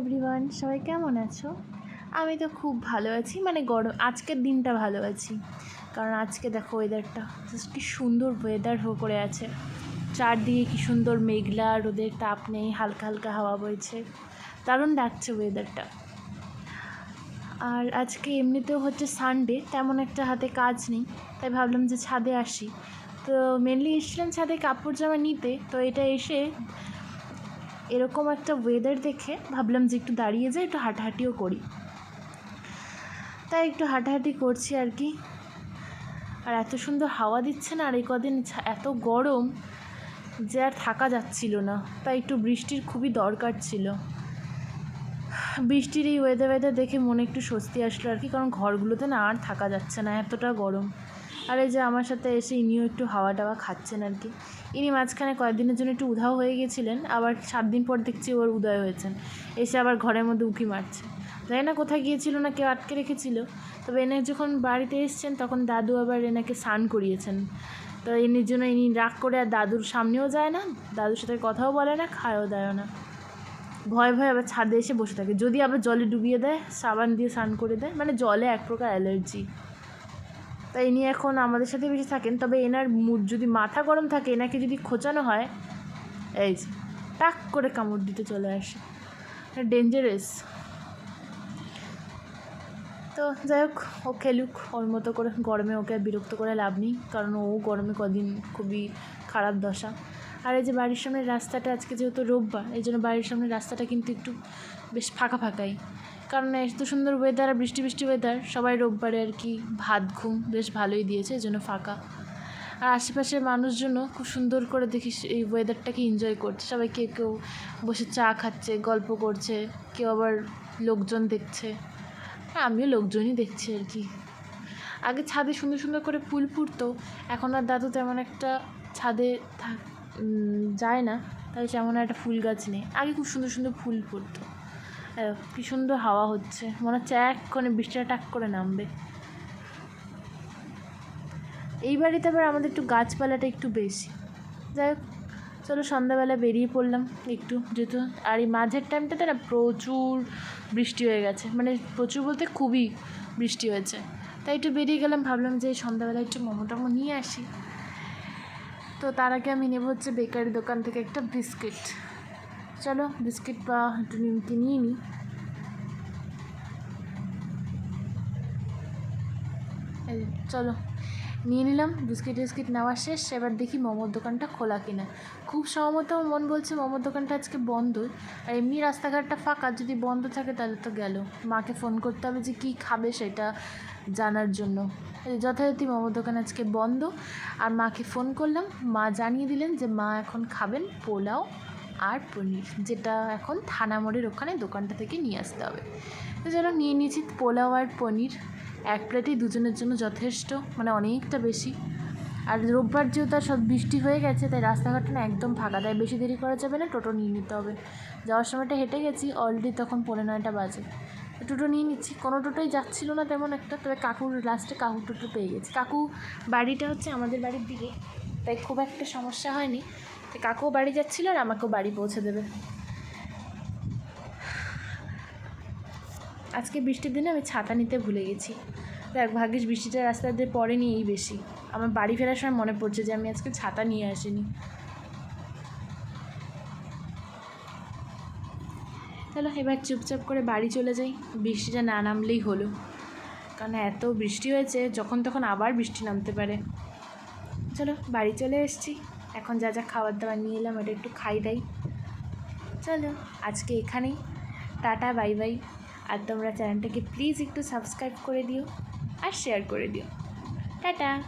Everyone সবাই কেমন আছো? আমি তো খুব ভালো আছি মানে গরম আজকের দিনটা ভালো আছি। কারণ আজকে দেখো ওয়েদারটা জাস্ট কি সুন্দর ওয়েদার হয়ে করে আছে। চারদিকে কি সুন্দর মেঘলা, রোদের তাপ নেই, হালকা হালকা হাওয়া বইছে। দারুণ ডাকছে ওয়েদারটা আর আজকে এমনিতেও হচ্ছে সানডে তেমন একটা হাতে কাজ নেই, তাই ভাবলাম যে ছাদে আসি। তো মেনলি এসেছিলাম ছাদে কাপড় জামা নিতে, তো এটা এসে এরকম একটা ওয়েদার দেখে ভাবলাম যে একটু দাঁড়িয়ে যাই, একটু হাঁটাহাঁটিও করি। তাই একটু হাঁটাহাঁটি করছি আর কি। আর এত সুন্দর হাওয়া দিচ্ছে না, আর এই কদিন এত গরম যে আর থাকা যাচ্ছিল না। তাই একটু বৃষ্টির খুবই দরকার ছিল। বৃষ্টির এই ওয়েদার ওয়েদার দেখে মনে একটু স্বস্তি আসলো আর কি, কারণ ঘরগুলোতে না আর থাকা যাচ্ছে না, এতটা গরম। আর এই যে আমার সাথে এসে ইনিও একটু হাওয়া টাওয়া খাচ্ছেন আর কি। ইনি মাঝখানে কয়েকদিনের জন্য একটু উধাও হয়ে গেছিলেন, আবার সাত দিন পর দেখছি ওর উদয় হয়েছেন। এসে আবার ঘরের মধ্যে উঁকি মারছে। জানি না, কোথায় গিয়েছিল না কেউ আটকে রেখেছিল? তবে এনে যখন বাড়িতে এসছেন, তখন দাদু আবার এনাকে স্নান করিয়েছেন। তো এনির জন্য ইনি রাগ করে আর দাদুর সামনেও যায় না, দাদুর সাথে কথাও বলে না, খায়ও দেয়ও না। ভয়ে ভয়ে আবার ছাদে এসে বসে থাকে। যদি আবার জলে ডুবিয়ে দেয়, সাবান দিয়ে স্নান করে দেয় মানে জলে এক প্রকার অ্যালার্জি। তাই ইনি এখন আমাদের সাথে বেশি থাকেন। তবে এনার যদি মাথা গরম থাকে, এনাকে যদি খোঁচানো হয়, এই যে, টাক করে কামড় দিতে চলে আসে। ডেঞ্জারাস তো যাই হোক, ও খেলুক, ওর মতো করে গরমে ওকে বিরক্ত করে লাভ নেই, কারণ ও গরমে কদিন খুবই খারাপ দশা। আর এই যে বাড়ির সামনের রাস্তাটা, আজকে যেহেতু রোববার, এই জন্য বাড়ির সামনের রাস্তাটা কিন্তু একটু বেশ ফাঁকা ফাঁকাই। কারণ এত সুন্দর ওয়েদার আর বৃষ্টি বৃষ্টি ওয়েদার সবাই রোববারে আর কি ভাত, ঘুম বেশ ভালোই দিয়েছে, এই জন্য ফাঁকা। আর আশেপাশের মানুষজনও খুব সুন্দর করে দেখি এই ওয়েদারটাকে এনজয় করছে। সবাই কেউ কেউ বসে চা খাচ্ছে, গল্প করছে, কেউ আবার লোকজন দেখছে। হ্যাঁ আমিও লোকজনই দেখছি আর কি। আগে ছাদে সুন্দর সুন্দর করে ফুল ফুটতো, এখন আর দাদু তেমন একটা ছাদে থাক যায় না তাই তেমন একটা ফুল গাছ নেই। আগে খুব সুন্দর সুন্দর ফুল ফুটতো। কি সুন্দর হাওয়া হচ্ছে। মনে হচ্ছে এক্ষণে বৃষ্টিটা টাক করে নামবে। এই বাড়িতে আবার আমাদের একটু গাছপালাটা একটু বেশি। যাই হোক, চলো সন্ধ্যাবেলা বেরিয়ে পড়লাম একটু। যেহেতু আর এই মাঝের টাইমটাতে না প্রচুর বৃষ্টি হয়ে গেছে। মানে প্রচুর বলতে খুবই বৃষ্টি হয়েছে। তাই একটু বেরিয়ে গেলাম, ভাবলাম যে সন্ধ্যাবেলা একটু মোমো টমো নিয়ে আসি। তো তার আগে আমি নেব হচ্ছে বেকারি দোকান থেকে একটা বিস্কিট। চলো বিস্কিট বা একটু নিমকি নিয়ে নিই চলো। নিয়ে নিলাম, বিস্কিট টিস্কিট নেওয়া শেষ। এবার দেখি মোমোর দোকানটা খোলা কিনা। খুব সম্ভবত মন বলছে মোমোর দোকানটা আজকে বন্ধ। আর এমনি রাস্তাঘাটটা ফাঁকা যদি বন্ধ থাকে তাহলে তো গেল। মাকে ফোন করতে হবে যে কী খাবে সেটা জানার জন্য। যথারীতি মোমোর দোকান আজকে বন্ধ। আর মাকে ফোন করলাম। মা জানিয়ে দিলেন যে মা এখন খাবেন পোলাও। আর পনির, যেটা এখন থানা মোড়ের ওখানে দোকানটা থেকে নিয়ে আসতে হবে। তো চলো নিয়ে নিয়েছি পোলাও আর পনির। এক প্লেটেই দুজনের জন্য যথেষ্ট মানে অনেকটা বেশি। আর রোববার যেহেতু সব বৃষ্টি হয়ে গেছে, তাই রাস্তাঘাটটা না একদম ফাঁকা, তাই বেশি দেরি করা যাবে না, টোটো নিয়ে নিতে হবে। যাওয়ার সময়টা হেঁটে গেছি, অলরেডি তখন পৌনে নয়টা বাজে। টোটো নিয়ে নিচ্ছি, কোনো টোটোই যাচ্ছিল না তেমন একটা, তবে কাকুর লাস্টে কাকু টোটো পেয়ে গেছি। কাকু বাড়িটা হচ্ছে আমাদের বাড়ির দিকে, তাই খুব একটা সমস্যা হয়নি। তো কাকুও বাড়ি যাচ্ছিল আর আমাকেও বাড়ি পৌঁছে দেবে। আজকে বৃষ্টির দিনে আমি ছাতা নিতে ভুলে গেছি। দেখ, ভাগ্যিস বৃষ্টিটা রাস্তা দিয়ে পড়েনি এই বেশি। আমার বাড়ি ফেরার সময় মনে পড়ছে যে আমি আজকে ছাতা নিয়ে আসিনি। চলো, এবার চুপচাপ করে বাড়ি চলে যাই। বৃষ্টিটা না নামলেই হলো। কারণ এত বৃষ্টি হয়েছে, যখন তখন আবার বৃষ্টি নামতে পারে। চলো, বাড়ি চলে এসেছি। এখন যা যা খাবার দাবার নিয়ে এলাম, ওটা একটু খাই দাই। চলো, আজকে এখানেই। Tata, bye bye. আর তোমরা চ্যানেলটাকে প্লিজ একটু সাবস্ক্রাইব করে দিও আর শেয়ার করে দিও। টাটা।